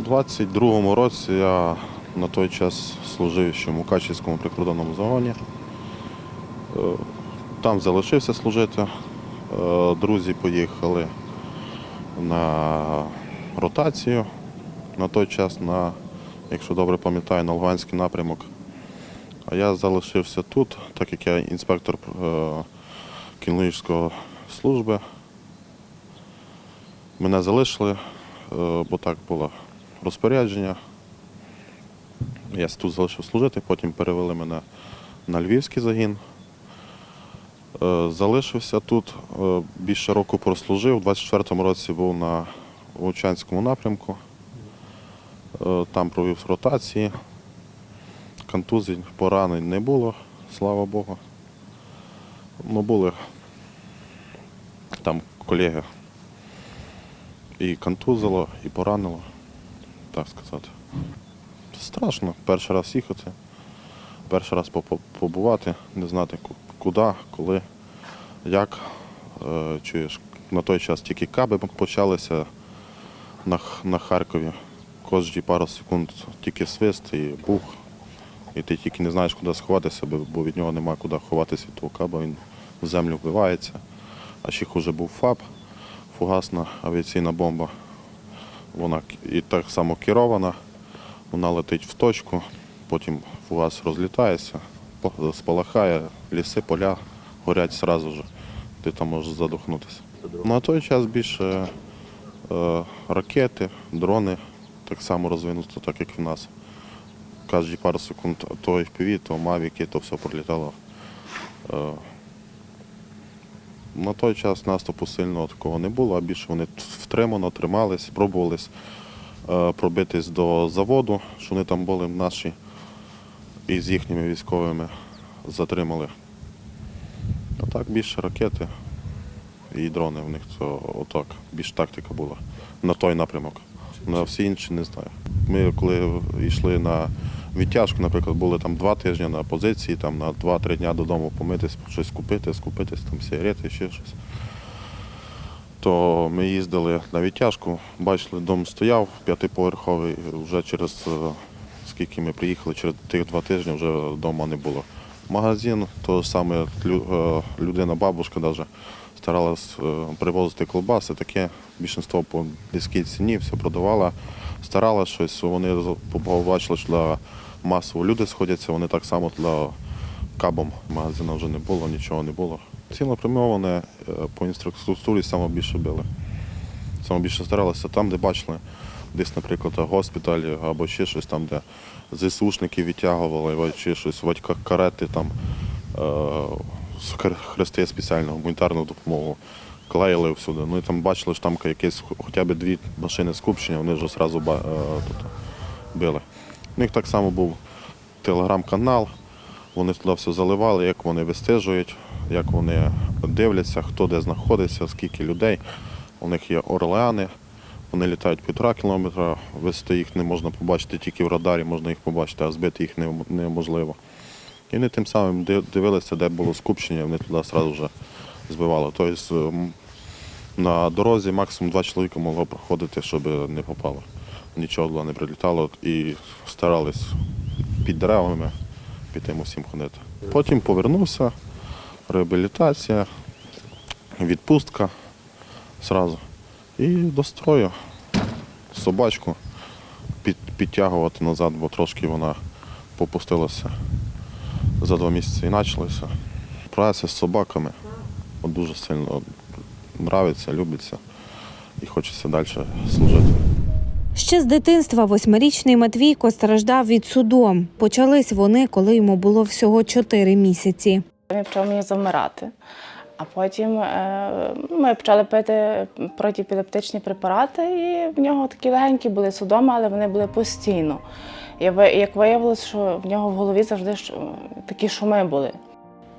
У 22-му році я на той час служив ще в Мукачівському прикордонному загоні. Е, Там залишився служити. Е, Друзі поїхали на ротацію на той час, на, якщо добре пам'ятаю, на Луганський напрямок. А я залишився тут, так як я інспектор е, кінологічної служби. Мене залишили, бо так було розпорядження. Я тут залишив служити, потім перевели мене на Львівський загін. Е, Залишився тут, е, більше року прослужив. У 24-му році був на Лучанському напрямку. Е, Там провів ротації. Контузій, поранень не було, слава Богу. Ну, були там колеги і контузило, і поранило, так сказати. Страшно перший раз їхати, перший раз побувати, не знати куди, коли, як. Е, Чуєш, на той час тільки каби почалися на, на Харкові. Кожні пару секунд тільки свист і бух. І ти тільки не знаєш, куди сховатися, бо- від нього немає куди ховатися від того каба, він в землю вбивається. А ще хуже був ФАБ, фугасна авіаційна бомба. Вона і так само керована, вона летить в точку, потім фугас розлітається, спалахає, ліси, поля горять одразу ж. Ти там можеш задохнутися. На той час більше е, ракети, дрони так само розвинуто, так як в нас. Кожні пару секунд то FPV, то мавіки, то все пролітало. Е, на той час наступу сильного такого не було, а більше вони втримано тримались, пробувались е, пробитись до заводу, що вони там були наші, і з їхніми військовими затримали. А так більше ракети і дрони в них, то отак, більш тактика була на той напрямок. На всі інші не знаю. Ми коли йшли на відтяжку, наприклад, були там два тижні на позиції, там на 2-3 дня додому помитись, щось купити, скупитись, там сигарети, ще щось. То ми їздили на відтяжку, бачили, дом стояв п'ятиповерховий, вже через е, скільки ми приїхали, через тих два тижні вже вдома не було. Магазин, то саме е, людина, бабушка навіть старалась е, привозити колбаси, таке більшинство по низькій ціні, все продавала, старалась щось. Вони побачили, що для масово люди сходяться, вони так само для кабом магазину вже не було, нічого не було. Цілопрямоване е, по інфраструктурі саме більше били. Саме більше старалися там, де бачили, десь, наприклад, госпіталь або ще щось там, де ЗСУшники відтягували, ще щось, карети там, е, хрести спеціальну гуманітарну допомогу. Клеїли всюди. Ну і там бачили, що там якесь хоча б дві машини скупчення, вони вже одразу е, тут, били. У них так само був телеграм-канал, вони туди все заливали, як вони вистежують, як вони дивляться, хто де знаходиться, скільки людей. У них є орлеани, вони літають півтора кілометра, висоти їх не можна побачити тільки в радарі, можна їх побачити, а збити їх не- неможливо. І вони тим самим дивилися, де було скупчення, вони туди одразу вже збивали. Тобто на дорозі максимум два чоловіка могло проходити, щоб не попало. Нічого туди не прилітало і старались під деревами під тим усім ходити. Потім повернувся, реабілітація, відпустка зразу. І до строю собачку під, підтягувати назад, бо трошки вона попустилася за два місяці і почалося. Праця з собаками от дуже сильно нравиться, любиться і хочеться далі служити. Ще з дитинства восьмирічний Матвійко страждав від судом. Почались вони, коли йому було всього чотири місяці. Він почав мені завмирати. А потім е, ми почали пити протипілептичні препарати, і в нього такі легенькі були судоми, але вони були постійно. І як виявилось, що в нього в голові завжди такі шуми були.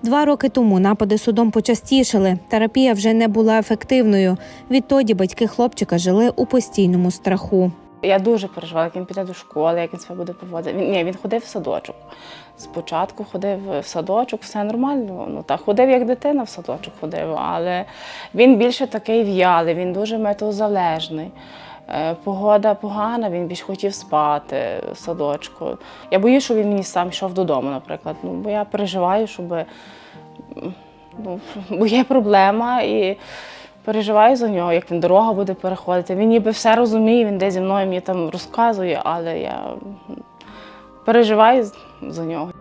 Два роки тому напади судом почастішали. Терапія вже не була ефективною. Відтоді батьки хлопчика жили у постійному страху. Я дуже переживала, як він піде до школи, як він себе буде поводити. Він, ні, він ходив в садочок. Спочатку ходив в садочок, все нормально. Ну так ходив як дитина в садочок ходив, але він більше такий в'ялий, він дуже метеозалежний. Е, Погода погана, він більш хотів спати в садочку. Я боюсь, що він мені сам йшов додому, наприклад. Ну, бо я переживаю, щоб ну, бо є проблема і переживаю за нього, як він дорогу буде переходити. Він ніби все розуміє, він десь зі мною мені там розказує, але я переживаю за нього.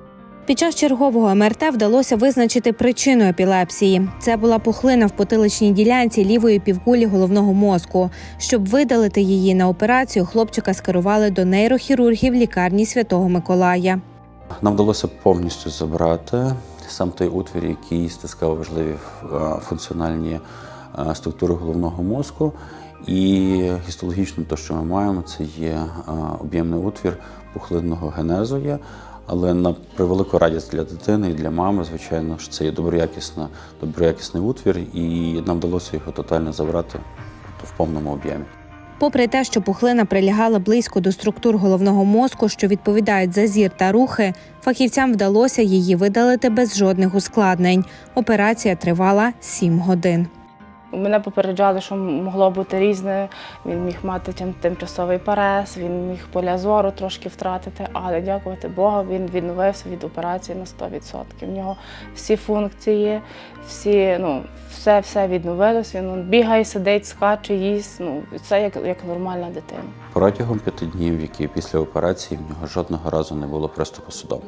Під час чергового МРТ вдалося визначити причину епілепсії. Це була пухлина в потиличній ділянці лівої півкулі головного мозку. Щоб видалити її на операцію, хлопчика скерували до нейрохірургів лікарні Святого Миколая. Нам вдалося повністю забрати сам той утвір, який стискав важливі е, функціональні е, структури головного мозку. І гістологічно те, що ми маємо, це є е, об'ємний утвір пухлинного генезу. Є. Але на превелику радість для дитини і для мами, звичайно ж, це є доброякісна, доброякісний утвір, і нам вдалося його тотально забрати в повному об'ємі. Попри те, що пухлина прилягала близько до структур головного мозку, що відповідають за зір та рухи, фахівцям вдалося її видалити без жодних ускладнень. Операція тривала 7 годин. Мене попереджали, що могло бути різне. Він міг мати тим- тимчасовий парез, він міг поля зору трошки втратити, але дякувати Богу, він відновився від операції на 100%. В нього всі функції, всі, ну, все, все відновилось. Він бігає, сидить, скаче, їсть. Ну, це як, як нормальна дитина. Протягом п'яти днів, які після операції, в нього жодного разу не було приступу судом.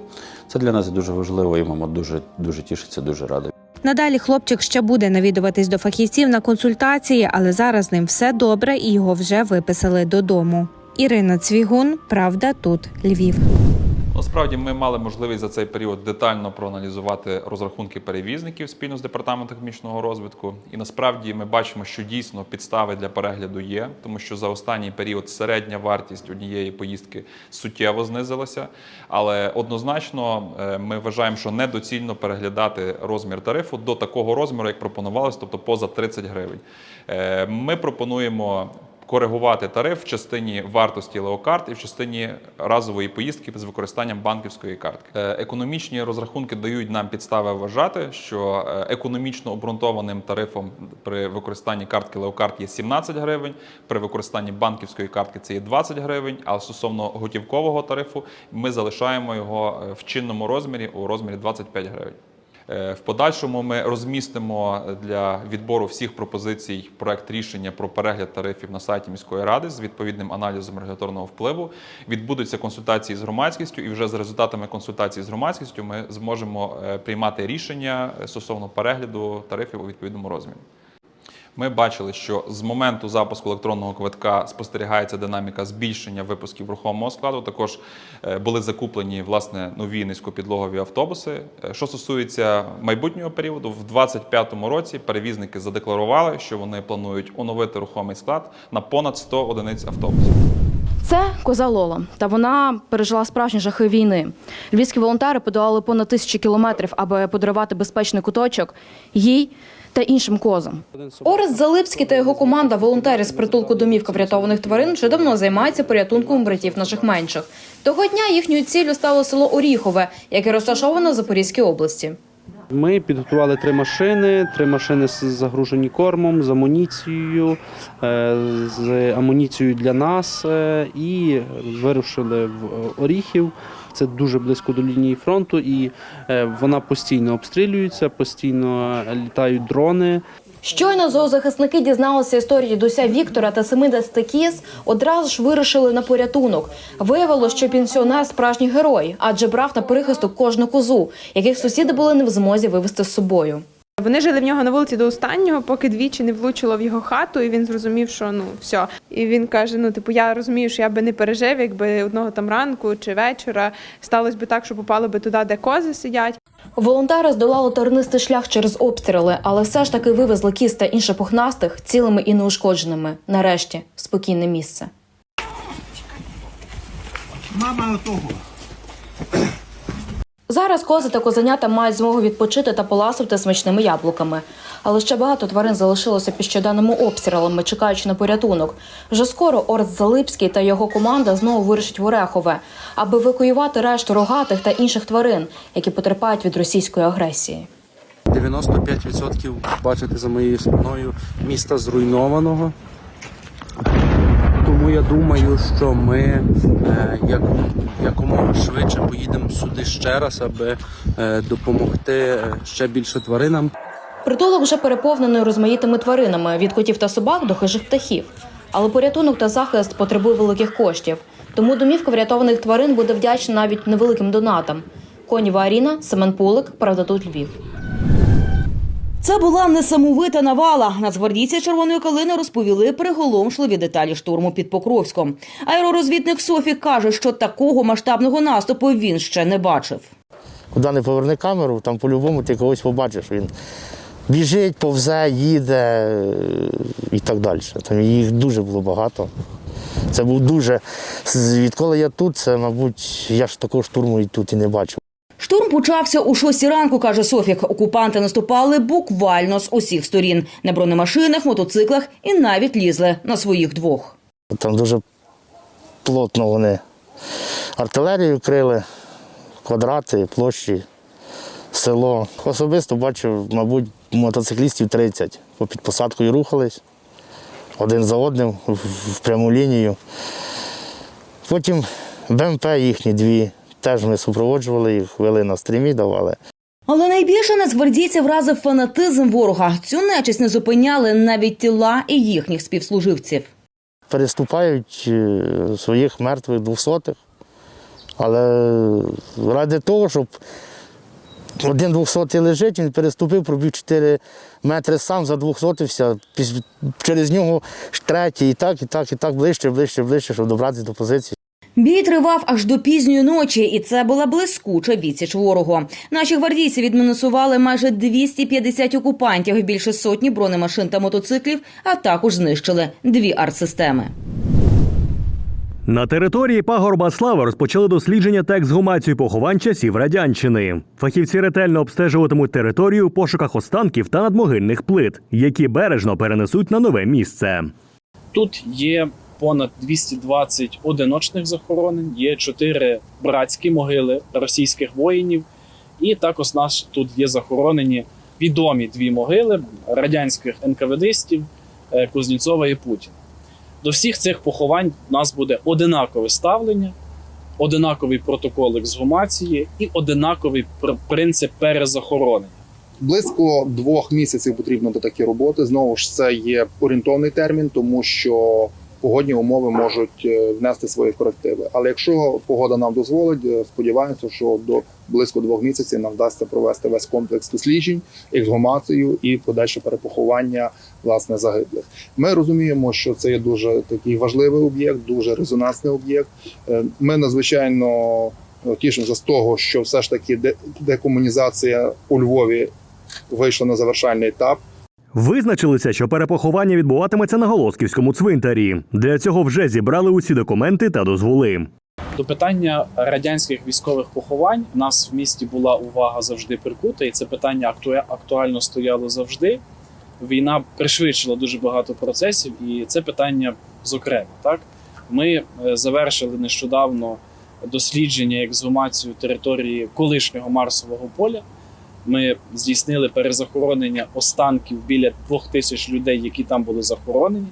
Це для нас дуже важливо, і мама дуже дуже тішиться, дуже рада. Надалі хлопчик ще буде навідуватись до фахівців на консультації, але зараз з ним все добре і його вже виписали додому. Ірина Цвігун, Правда, тут Львів. Насправді ми мали можливість за цей період детально проаналізувати розрахунки перевізників спільно з департаментом технічного розвитку. І насправді ми бачимо, що дійсно підстави для перегляду є, тому що за останній період середня вартість однієї поїздки суттєво знизилася. Але однозначно е, ми вважаємо, що недоцільно переглядати розмір тарифу до такого розміру, як пропонувалось, тобто поза 30 гривень. Е, Ми пропонуємо коригувати тариф в частині вартості леокарт і в частині разової поїздки з використанням банківської картки. Е, Економічні розрахунки дають нам підстави вважати, що е, економічно обґрунтованим тарифом при використанні картки леокарт є 17 гривень, при використанні банківської картки це є 20 гривень. А стосовно готівкового тарифу ми залишаємо його е, в чинному розмірі у розмірі 25 гривень. Е, В подальшому ми розмістимо для відбору всіх пропозицій проект рішення про перегляд тарифів на сайті міської ради з відповідним аналізом регуляторного впливу. Відбудуться консультації з громадськістю, і вже з результатами консультації з громадськістю ми зможемо е, приймати рішення е, стосовно перегляду тарифів у відповідному розмірі. Ми бачили, що з моменту запуску електронного квитка спостерігається динаміка збільшення випусків рухомого складу. Також е, були закуплені власне нові низькопідлогові автобуси. Е, Що стосується майбутнього періоду, в 2025 році перевізники задекларували, що вони планують оновити рухомий склад на понад 100 одиниць автобусів. Це коза Лола, та вона пережила справжні жахи війни. Львівські волонтери подолали понад тисячі кілометрів, аби подарувати безпечний куточок їй та іншим козам. Орест Залипський та його команда волонтерів з притулку домівка врятованих тварин вже давно займаються порятунком братів наших менших. Того дня їхньою ціллю стало село Оріхове, яке розташоване в Запорізькій області. Ми підготували три машини, три машини загружені кормом, з амуніцією, е, з амуніцією для нас е, і вирушили в Оріхів. Це дуже близько до лінії фронту, і е, вона постійно обстрілюється, постійно літають дрони. Щойно зоозахисники дізналися історії Дуся Віктора та 70 кіз, одразу ж вирушили на порятунок. Виявилося, що пенсіонер справжній герой, адже брав на прихисток кожну козу, яких сусіди були не в змозі вивезти з собою. Вони жили в нього на вулиці до останнього, поки двічі не влучило в його хату, і він зрозумів, що ну все. І він каже: ну, типу, я розумію, що я би не пережив, якби одного там ранку чи вечора сталося би так, що попало би туди, де кози сидять. Волонтери здолали тернистий шлях через обстріли, але все ж таки вивезли кіз та інших пухнастих цілими і неушкодженими. Нарешті в спокійне місце. Зараз кози та козенята мають змогу відпочити та поласувати смачними яблуками. Але ще багато тварин залишилося під щоденними обстрілами, чекаючи на порятунок. Вже скоро Орст Залипський та його команда знову вирушать в Орехове, аби евакуювати решту рогатих та інших тварин, які потерпають від російської агресії. 95% бачите за моєю спиною міста зруйнованого. Тому Тому я думаю, що ми е, як, якомога швидше поїдемо сюди ще раз, аби е, допомогти е, ще більше тваринам. Притулок вже переповнений розмаїтими тваринами від котів та собак до хижих птахів. Але порятунок та захист потребує великих коштів. Тому домівка врятованих тварин буде вдячна навіть невеликим донатам. Коніва Аріна, Семен Пулик, Правда тут Львів. Це була несамовита навала. Нацгвардійці червоної калини розповіли приголомшливі деталі штурму під Покровськом. Аеророзвідник Софік каже, що такого масштабного наступу він ще не бачив. Куди не поверни камеру, там по-любому ти когось побачиш. Він біжить, повзе, їде е, і так далі. Там їх дуже було багато. Це був дуже. Відколи я тут, це, мабуть, я ж такого штурму і тут і не бачив. Штурм почався у шостій ранку, каже Софік. Окупанти наступали буквально з усіх сторін на бронемашинах, мотоциклах і навіть лізли на своїх двох. Там дуже плотно вони артилерію крили, квадрати, площі, село. Особисто бачив, мабуть, мотоциклістів 30. По під посадкою рухались один за одним в пряму лінію. Потім БМП їхні дві. Теж ми супроводжували їх, вели на стрімі, давали. Але найбільше нацгвардійців вразив фанатизм ворога. Цю нечисть не зупиняли навіть тіла і їхніх співслуживців. переступають е, своїх мертвих двохсотих. Але ради того, щоб один двохсотий лежить, він переступив, пробіг 4 метри сам, задвохсотився, піс- через нього ж третій, і так, і так, і так, ближче, ближче, ближче, щоб добратися до позиції. Бій тривав аж до пізньої ночі, і це була блискуча відсіч ворогу. Наші гвардійці відмінусували майже 250 окупантів, більше сотні бронемашин та мотоциклів, а також знищили дві артсистеми. На території пагорба Слави розпочали дослідження та ексгумацію поховань часів радянщини. Фахівці ретельно обстежуватимуть територію у пошуках останків та надмогильних плит, які бережно перенесуть на нове місце. Тут є понад 220 одиночних захоронень, є 4 братські могили російських воїнів, і також нас тут є захоронені відомі дві могили радянських НКВДистів е, Кузнєцова і Путіна. До всіх цих поховань у нас буде одинакове ставлення, одинаковий протокол ексгумації і одинаковий принцип перезахоронення. Близько двох місяців потрібно до такі роботи. Знову ж це є орієнтовний термін, тому що погодні умови можуть е, внести свої корективи. Але якщо погода нам дозволить, е, сподіваємося, що до близько двох місяців нам вдасться провести весь комплекс досліджень, ексгумацію і подальше перепоховання власне загиблих. Ми розуміємо, що це є дуже такий важливий об'єкт, дуже резонансний об'єкт. Е, Ми надзвичайно тішимося з того, що все ж таки де- декомунізація у Львові вийшла на завершальний етап. Визначилися, що перепоховання відбуватиметься на Голосківському цвинтарі. Для цього вже зібрали усі документи та дозволи. До питання радянських військових поховань у нас в місті була увага завжди прикута, і це питання актуа- актуально стояло завжди. Війна пришвидшила дуже багато процесів, і це питання зокрема. Так ми е, завершили нещодавно дослідження ексгумацію території колишнього Марсового поля. Ми здійснили перезахоронення останків біля двох тисяч людей, які там були захоронені.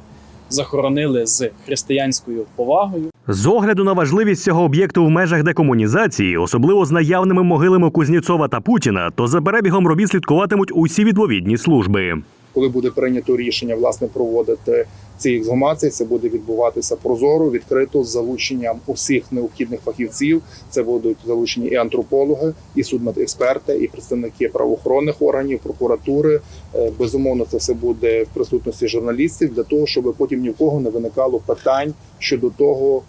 Захоронили з християнською повагою. З огляду на важливість цього об'єкту в межах декомунізації, особливо з наявними могилами Кузнєцова та Путіна, то за перебігом робіт слідкуватимуть усі відповідні служби. Коли буде прийнято рішення власне проводити ці ексгумації, це буде відбуватися прозоро, відкрито з залученням усіх необхідних фахівців. Це будуть залучені і антропологи, і судмедексперти, і представники правоохоронних органів, прокуратури. Е, Безумовно, це все буде в присутності журналістів для того, щоб потім ні в кого не виникало питань щодо того,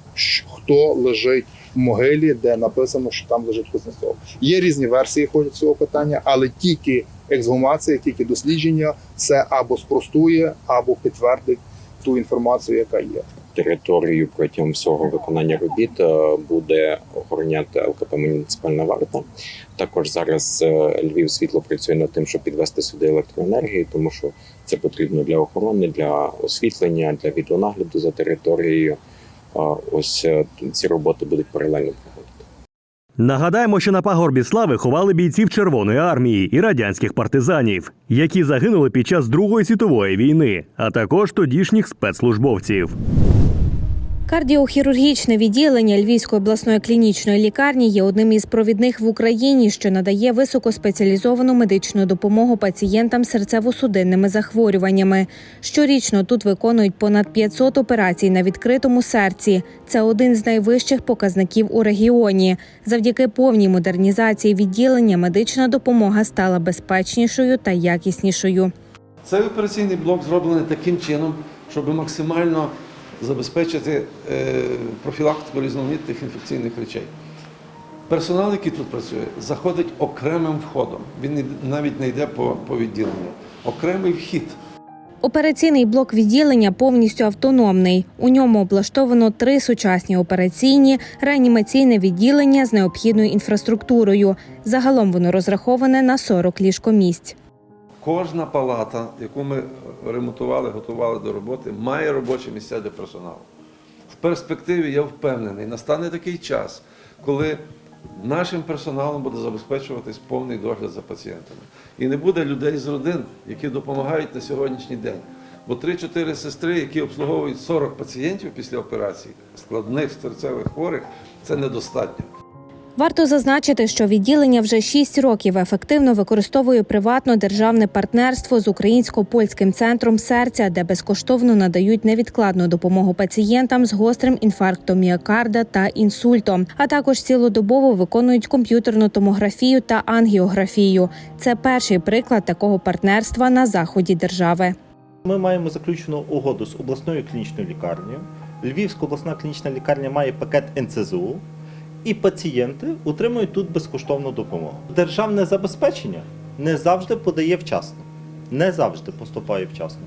хто лежить в могилі, де написано, що там лежить Кузнецов. Є різні версії ходять цього питання, але тільки ексгумація, тільки дослідження це або спростує, або підтвердить ту інформацію, яка є. територію протягом всього виконання робіт е, буде охороняти ЛКП муніципальна варта. Також зараз е, Львів світло працює над тим, щоб підвести сюди електроенергію, тому що це потрібно для охорони, для освітлення, для відеонагляду за територією. Ось е, ці роботи будуть паралельно. Нагадаємо, що на пагорбі слави ховали бійців Червоної армії і радянських партизанів, які загинули під час Другої світової війни, а також тодішніх спецслужбовців. Кардіохірургічне відділення Львівської обласної клінічної лікарні є одним із провідних в Україні, що надає високоспеціалізовану медичну допомогу пацієнтам з серцево-судинними захворюваннями. Щорічно тут виконують понад 500 операцій на відкритому серці. Це один з найвищих показників у регіоні. Завдяки повній модернізації відділення медична допомога стала безпечнішою та якіснішою. Цей операційний блок зроблений таким чином, щоб максимально забезпечити е, профілактику різноманітних інфекційних речей. Персонал, який тут працює, заходить окремим входом. Він навіть не йде по, по відділенню. Окремий вхід. Операційний блок відділення повністю автономний. У ньому облаштовано три сучасні операційні, реанімаційне відділення з необхідною інфраструктурою. Загалом воно розраховане на 40 ліжкомісць. Кожна палата, яку ми ремонтували, готували до роботи, має робочі місця для персоналу. В перспективі я впевнений, настане такий час, коли нашим персоналом буде забезпечуватись повний догляд за пацієнтами. І не буде людей з родин, які допомагають на сьогоднішній день. Бо 3-4 сестри, які обслуговують 40 пацієнтів після операції, складних серцевих хворих, це недостатньо. Варто зазначити, що відділення вже 6 років ефективно використовує приватно-державне партнерство з українсько-польським центром серця, де безкоштовно надають невідкладну допомогу пацієнтам з гострим інфарктом міокарда та інсультом, а також цілодобово виконують комп'ютерну томографію та ангіографію. Це перший приклад такого партнерства на заході держави. Ми маємо заключену угоду з обласною клінічною лікарнею. Львівська обласна клінічна лікарня має пакет НЦЗУ, і пацієнти отримують тут безкоштовну допомогу. Державне забезпечення не завжди подає вчасно, не завжди поступає вчасно.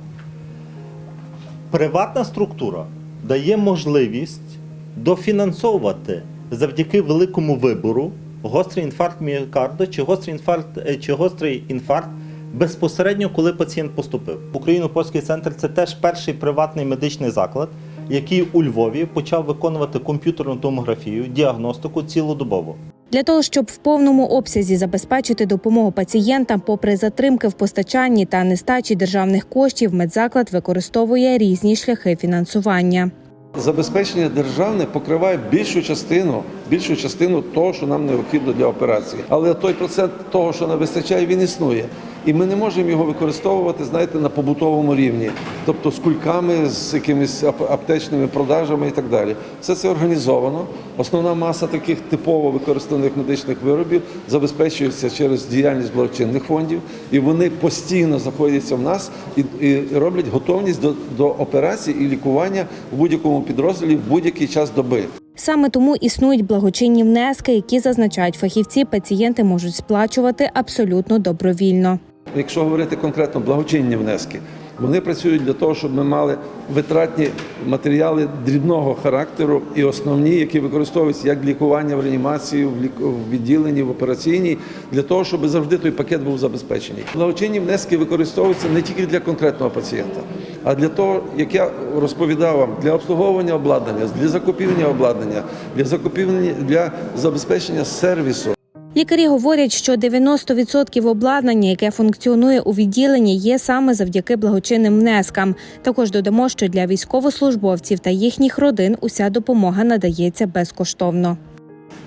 Приватна структура дає можливість дофінансовувати завдяки великому вибору гострий інфаркт міокарду чи гострий інфаркт, е, чи гострий інфаркт безпосередньо, коли пацієнт поступив. Україно-польський центр це теж перший приватний медичний заклад, який у Львові почав виконувати комп'ютерну томографію, діагностику цілодобово. Для того щоб в повному обсязі забезпечити допомогу пацієнтам, попри затримки в постачанні та нестачі державних коштів, медзаклад використовує різні шляхи фінансування. Забезпечення державне покриває більшу частину, більшу частину того, що нам необхідно для операції. Але той процент того, що нам вистачає, він існує. І ми не можемо його використовувати, знаєте, на побутовому рівні, тобто з кульками, з якимись ап- аптечними продажами і так далі. Все це організовано. Основна маса таких типово використаних медичних виробів забезпечується через діяльність благочинних фондів, і вони постійно знаходяться в нас і, і роблять готовність до, до операцій і лікування в будь-якому підрозділі в будь-який час доби. Саме тому існують благочинні внески, які зазначають фахівці, пацієнти можуть сплачувати абсолютно добровільно. Якщо говорити конкретно благочинні внески, вони працюють для того, щоб ми мали витратні матеріали дрібного характеру і основні, які використовуються як лікування в реанімації, в відділенні, в операційній, для того, щоб завжди той пакет був забезпечений. Благочинні внески використовуються не тільки для конкретного пацієнта, а для того, як я розповідав вам, для обслуговування обладнання, для закупівлення обладнання, для закупівлення для забезпечення сервісу. Лікарі говорять, що 90% обладнання, яке функціонує у відділенні, є саме завдяки благочинним внескам. Також додамо, що для військовослужбовців та їхніх родин уся допомога надається безкоштовно.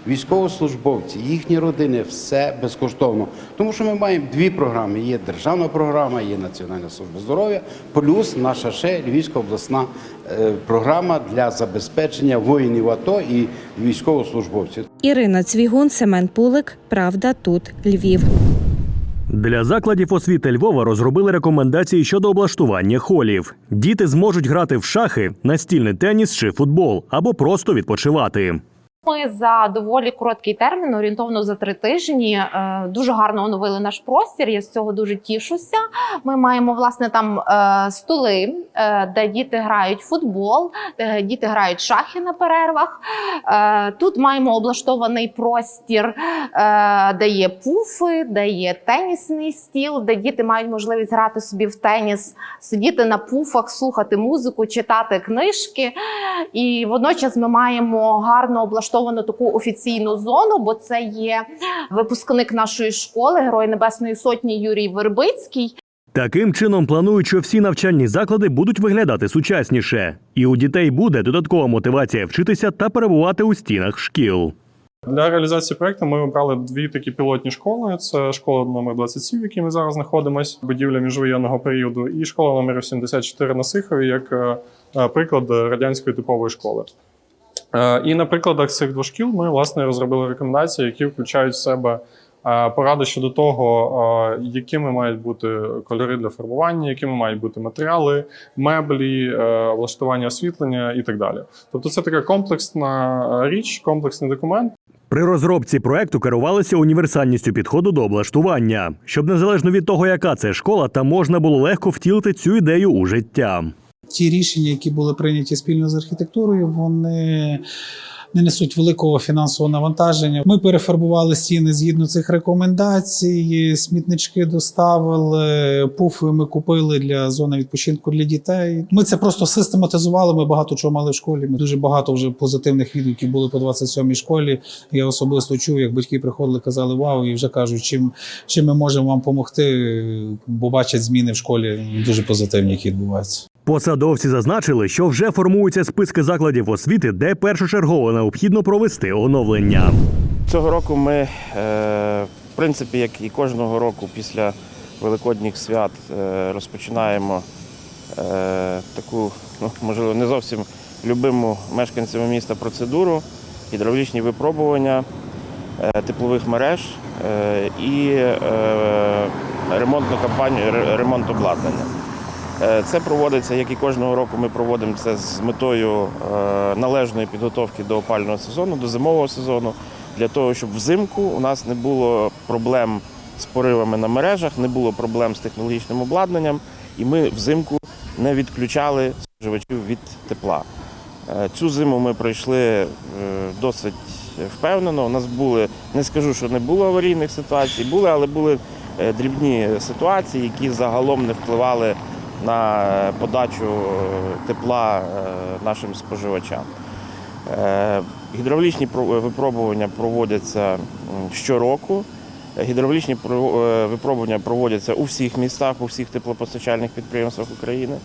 Військовослужбовці, їхні родини, все безкоштовно. Тому що ми маємо дві програми: є державна програма, є Національна служба здоров'я, плюс наша ще Львівська обласна е, програма для забезпечення воїнів АТО і військовослужбовців. Ірина Цвігун, Семен Пулик. Правда, тут Львів. Для закладів освіти Львова розробили рекомендації щодо облаштування холів. Діти зможуть грати в шахи, настільний теніс чи футбол або просто відпочивати. Ми за доволі короткий термін, орієнтовно за три тижні, е, дуже гарно оновили наш простір. Я з цього дуже тішуся. Ми маємо власне там е, столи, е, де діти грають футбол, де діти грають шахи на перервах. Тут маємо облаштований простір, де є пуфи, де є тенісний стіл, де діти мають можливість грати собі в теніс, сидіти на пуфах, слухати музику, читати книжки. І водночас ми маємо гарно облаштовану таку офіційну зону, бо це є випускник нашої школи, Герой Небесної Сотні Юрій Вербицький. Таким чином планують, що всі навчальні заклади будуть виглядати сучасніше, і у дітей буде додаткова мотивація вчитися та перебувати у стінах шкіл. Для реалізації проекту ми обрали дві такі пілотні школи: це школа номер 27, в якій ми зараз знаходимося, будівля міжвоєнного періоду, і школа номер 74 на Сихові, як е, приклад радянської типової школи. Е, І на прикладах цих двох шкіл ми власне розробили рекомендації, які включають в себе е, поради щодо того, е, якими мають бути кольори для фарбування, якими мають бути матеріали, меблі, влаштування освітлення і так далі. Тобто, це така комплексна річ, комплексний документ. При розробці проекту керувалися універсальністю підходу до облаштування, щоб незалежно від того, яка це школа, та можна було легко втілити цю ідею у життя. Ті рішення, які були прийняті спільно з архітектурою, вони не несуть великого фінансового навантаження. Ми перефарбували стіни згідно цих рекомендацій, смітнички доставили, пуфи ми купили для зони відпочинку для дітей. Ми це просто систематизували. Ми багато чого мали в школі. Ми дуже багато вже позитивних відгуків були по 27-й школі. Я особисто чув, як батьки приходили, казали вау, і вже кажуть, чим, чим ми можемо вам допомогти, бо бачать зміни в школі дуже позитивні, які відбуваються. Посадовці зазначили, що вже формуються списки закладів освіти, де першочергово необхідно провести оновлення. Цього року ми, е, в принципі, як і кожного року після Великодніх свят е, розпочинаємо е, таку, ну, можливо, не зовсім любиму мешканцями міста процедуру, гідравлічні випробування теплових мереж і ремонтну кампанію, ре- ремонт обладнання. Е, Це проводиться, як і кожного року, ми проводимо це з метою е, належної підготовки до опального сезону, до зимового сезону, для того, щоб взимку у нас не було проблем з поривами на мережах, не було проблем з технологічним обладнанням, і ми взимку не відключали споживачів від тепла. Е, Цю зиму ми пройшли досить впевнено. У нас були, не скажу, що не було аварійних ситуацій, були, але були дрібні ситуації, які загалом не впливали на е, подачу е, тепла е, нашим споживачам. Гідравлічні про- випробування проводяться щороку. Гідравлічні про- випробування проводяться у всіх містах, у всіх теплопостачальних підприємствах України.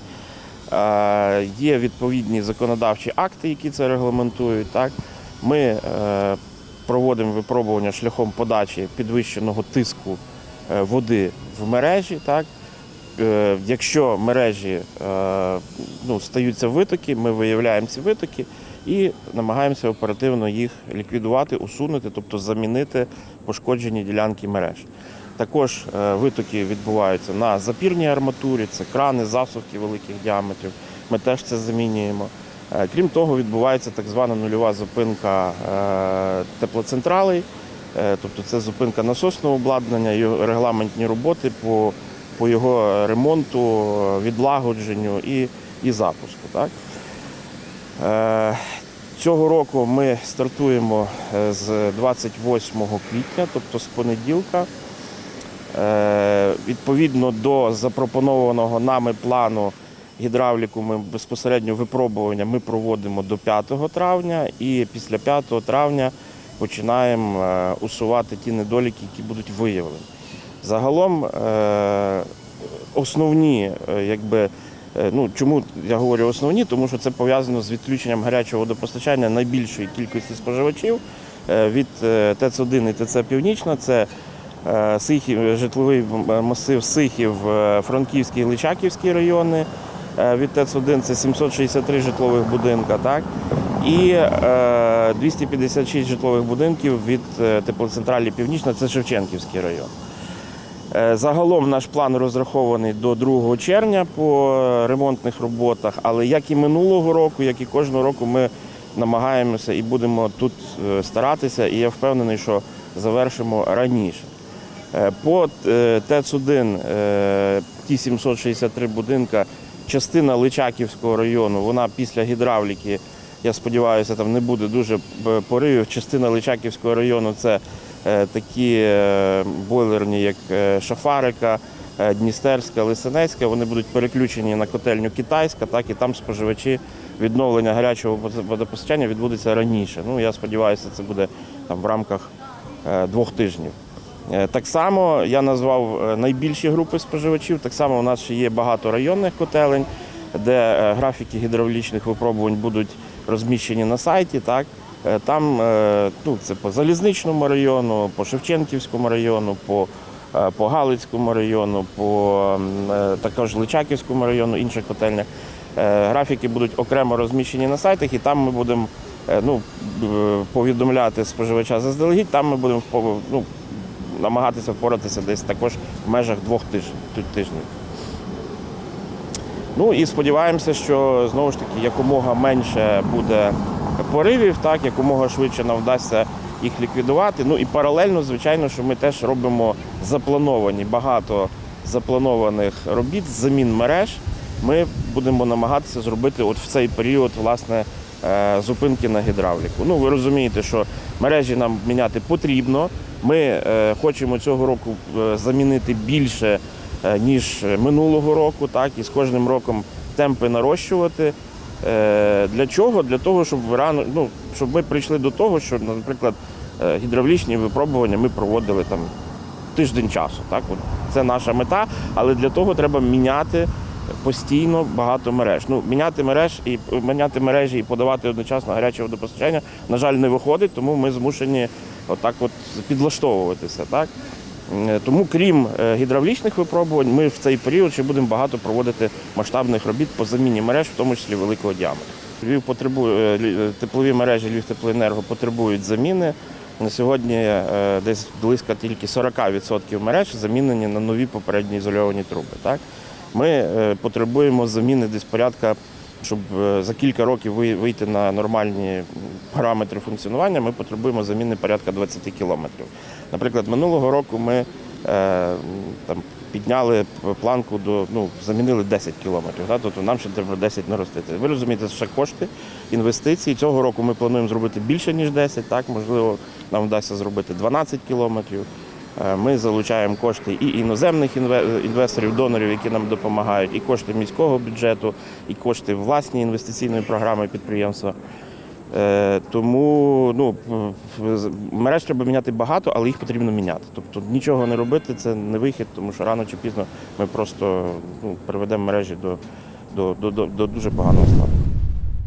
Є відповідні законодавчі акти, які це регламентують. Так? Ми проводимо випробування шляхом подачі підвищеного тиску води в мережі. Так? Е, Якщо мережі е, ну, стаються витоки, ми виявляємо ці витоки і намагаємося оперативно їх ліквідувати, усунути, тобто замінити пошкоджені ділянки мереж. Також е, витоки відбуваються на запірній арматурі, це крани, засувки великих діаметрів. Ми теж це замінюємо. Крім того, відбувається так звана нульова зупинка теплоцентралей, тобто це зупинка насосного обладнання, його регламентні роботи по, по його ремонту, відлагодженню і, і запуску. Так? Е, Цього року ми стартуємо е, з 28 квітня, тобто з понеділка. Е, Відповідно до запропонованого нами плану гідравліку, ми безпосередньо випробування ми проводимо до 5 травня і після 5 травня починаємо усувати ті недоліки, які будуть виявлені. Загалом е, основні, е, якби, е, ну чому я говорю основні, тому що це пов'язано з відключенням гарячого водопостачання найбільшої кількості споживачів від е, ТЕЦ-1 і ТЕЦ Північна. Це Сихів, житловий масив Сихів, Франківський, Личаківський райони. Від ТЕЦ-1 це 763 житлових будинка, так? І е, 256 житлових будинків від теплоцентралі Північна, це Шевченківський район. Е, Загалом наш план розрахований до 2 червня по ремонтних роботах, але як і минулого року, як і кожного року, ми намагаємося і будемо тут е, старатися, і я впевнений, що завершимо раніше. Е, По е, ТЕЦ-1 е, ті 763 будинка, частина Личаківського району, вона після гідравліки, я сподіваюся, там не буде дуже поривів. Частина Личаківського району це такі е, бойлерні, як е, Шафарика, е, Дністерська, Лисинецька. Вони будуть переключені на котельню Китайська, так і там споживачі відновлення гарячого водопостачання відбудеться раніше. Ну я сподіваюся, це буде там в рамках е, двох тижнів. Е, Так само я назвав е, найбільші групи споживачів. Так само у нас ще є багато районних котелень, де е, графіки гідравлічних випробувань будуть розміщені на сайті. Так? Е, Там е, ну, це по Залізничному району, по Шевченківському району, по, е, по Галицькому району, по також Личаківському району, інших котельнях. Графіки будуть окремо розміщені на сайтах, і там ми будемо ну, повідомляти споживача заздалегідь. Там ми будемо ну, намагатися впоратися десь також в межах двох тижнів. Ну і сподіваємося, що знову ж таки якомога менше буде поривів, так якомога швидше нам вдасться їх ліквідувати. Ну і паралельно, звичайно, що ми теж робимо заплановані багато запланованих робіт замін мереж. Ми будемо намагатися зробити от в цей період власне е, зупинки на гідравліку. Ну ви розумієте, що мережі нам міняти потрібно. Ми е, хочемо цього року е, замінити більше ніж минулого року, так і з кожним роком темпи нарощувати. Е, Для чого? Для того, щоб рано, ну, щоб ми прийшли до того, що, наприклад, е, гідравлічні випробування ми проводили там тиждень часу. Так? От це наша мета, але для того треба міняти постійно багато мереж. Ну, міняти мереж і міняти мережі і подавати одночасно гаряче водопостачання, на жаль, не виходить, тому ми змушені отак от підлаштовуватися. Так? Е, Тому, крім е, гідравлічних випробувань, ми в цей період ще будемо багато проводити масштабних робіт по заміні мереж, в тому числі великого діаметру. Львів потребує е, теплові мережі Львівтеплоенерго потребують заміни. На сьогодні десь близько тільки 40% мереж замінені на нові попередні ізольовані труби. Так? Ми потребуємо заміни десь порядка, щоб за кілька років вийти на нормальні параметри функціонування, ми потребуємо заміни порядка 20 кілометрів. Наприклад, минулого року ми е, там, підняли планку до ну, замінили 10 кілометрів. Да? Тобто нам ще треба 10 наростити. Ви розумієте, ще кошти, інвестиції. Цього року ми плануємо зробити більше, ніж 10, так, можливо, нам вдасться зробити 12 кілометрів. Е, Ми залучаємо кошти і іноземних інвесторів, донорів, які нам допомагають, і кошти міського бюджету, і кошти власні інвестиційної програми підприємства. Е, Тому ну, мереж треба міняти багато, але їх потрібно міняти. Тобто нічого не робити це не вихід, тому що рано чи пізно ми просто ну, приведемо мережі до, до, до, до, до дуже поганого стану.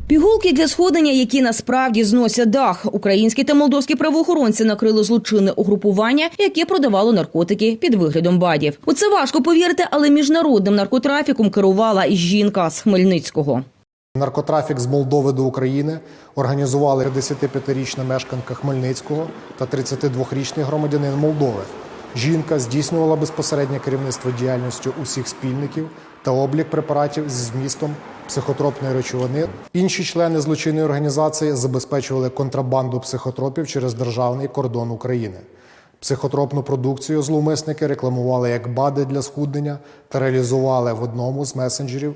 Пігулки для сходення, які насправді зносять дах. Українські та молдовські правоохоронці накрили злочинне угрупування, яке продавало наркотики під виглядом бадів. У це важко повірити, але міжнародним наркотрафіком керувала жінка з Хмельницького. Наркотрафік з Молдови до України організували 55-річна мешканка Хмельницького та 32-річний громадянин Молдови. Жінка здійснювала безпосереднє керівництво діяльністю усіх спільників та облік препаратів зі змістом психотропної речовини. Інші члени злочинної організації забезпечували контрабанду психотропів через державний кордон України. Психотропну продукцію зловмисники рекламували як бади для схуднення та реалізували в одному з месенджерів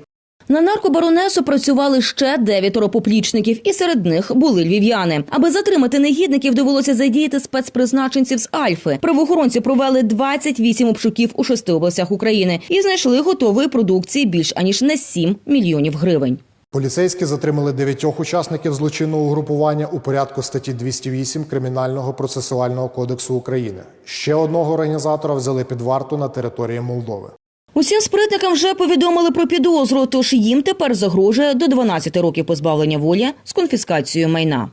На наркобаронесу працювали ще дев'ятеро поплічників, і серед них були львів'яни. Аби затримати негідників, довелося задіяти спецпризначенців з Альфи. Правоохоронці провели 28 обшуків у шести областях України і знайшли готової продукції більш аніж на 7 мільйонів гривень. Поліцейські затримали дев'ятьох учасників злочинного угрупування у порядку статті 208 Кримінального процесуального кодексу України. Ще одного організатора взяли під варту на території Молдови. Усім спритникам вже повідомили про підозру, тож їм тепер загрожує до 12 років позбавлення волі з конфіскацією майна.